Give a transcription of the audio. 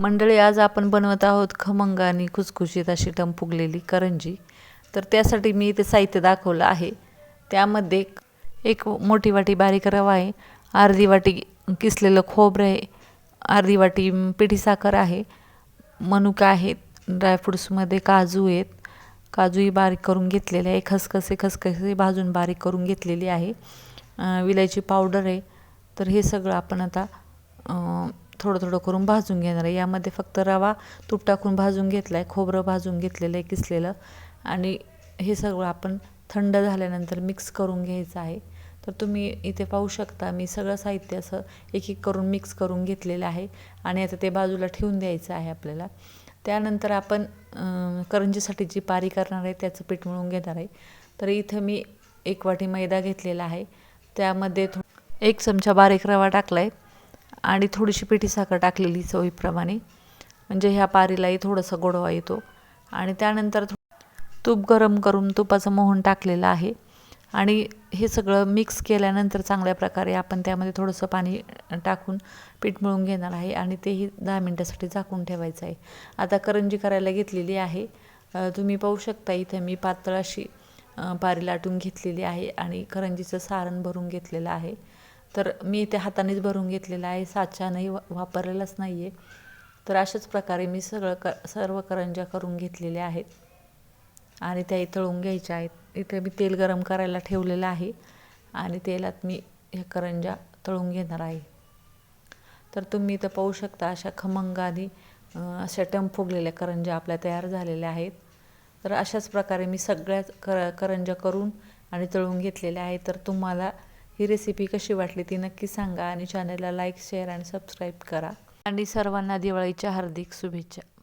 मंडळी आज आपण बनवत आहोत खमंग आणि खुसखुशीत अशी टम करंजी. तर त्यासाठी मी इथे साहित्य दाखवलं आहे. त्यामध्ये एक मोठी वाटी बारीक रवा आहे अर्धी वाटी किसलेलं खोबरं आहे अर्धी वाटी पिठी साखर आहे मनुका आहेत ड्रायफ्रूट्समध्ये काजू आहेत. काजूही बारीक करून घेतलेले आहे खसखसे खसखसे भाजून बारीक करून घेतलेली आहे. विलायची पावडर आहे. तर हे सगळं आपण आता थोडं थोडं करून भाजून घेणार आहे. यामध्ये फक्त रवा तूप टाकून भाजून घेतला आहे खोबरं भाजून घेतलेलं आहे किसलेलं. आणि हे सगळं आपण थंड झाल्यानंतर मिक्स करून घ्यायचं आहे. तर तुम्ही इथे पाहू शकता मी सगळं साहित्य असं एक एक करून मिक्स करून घेतलेलं आहे. आणि आता ते बाजूला ठेवून द्यायचं आहे आपल्याला. त्यानंतर आपण करंजीसाठी जी पारी करणार आहे त्याचं पीठ मिळून घेणार आहे. तर इथं मी एक वाटी मैदा घेतलेला आहे. त्यामध्ये थो एक चमचा बारीक रवा टाकला आहे आणि थोडीशी पिठी साखर टाकलेली चवीप्रमाणे. म्हणजे ह्या पारीलाही थोडंसं गोडवा येतो. आणि त्यानंतर तूप गरम करून तुपाचं मोहन टाकलेलं आहे. आणि हे सगळं मिक्स केल्यानंतर चांगल्या प्रकारे आपण त्यामध्ये थोडंसं पाणी टाकून पीठ मिळून घेणार आहे आणि तेही दहा मिनटासाठी झाकून ठेवायचं आहे. आता करंजी करायला घेतलेली आहे. तुम्ही पाहू शकता इथे मी पातळ अशी पारी लाटून घेतलेली आहे आणि करंजीचं सारण भरून घेतलेलं आहे. तर मी इथे हातानेच भरून घेतलेलं आहे साच्यानंही वा वापरलेलाच नाही आहे तर अशाच प्रकारे मी सगळं क सर्व करंज्या करून घेतलेल्या आहेत. आणि त्याही तळून घ्यायच्या आहेत. इथे मी तेल गरम करायला ठेवलेलं आहे आणि तेलात मी ह्या करंज्या तळून घेणार आहे. तर तुम्ही इथं पाहू शकता अशा खमंग आणि अशा टम फुगलेल्या करंज्या आपल्या तयार झालेल्या आहेत. तर अशाच प्रकारे मी सगळ्याच कर करंज्या करून आणि तळून घेतलेल्या आहेत. तर तुम्हाला ही रेसिपी कशी वाटली ती नक्की सांगा आणि चॅनलला लाईक शेअर आणि सबस्क्राईब करा. आणि सर्वांना दिवाळीच्या हार्दिक शुभेच्छा.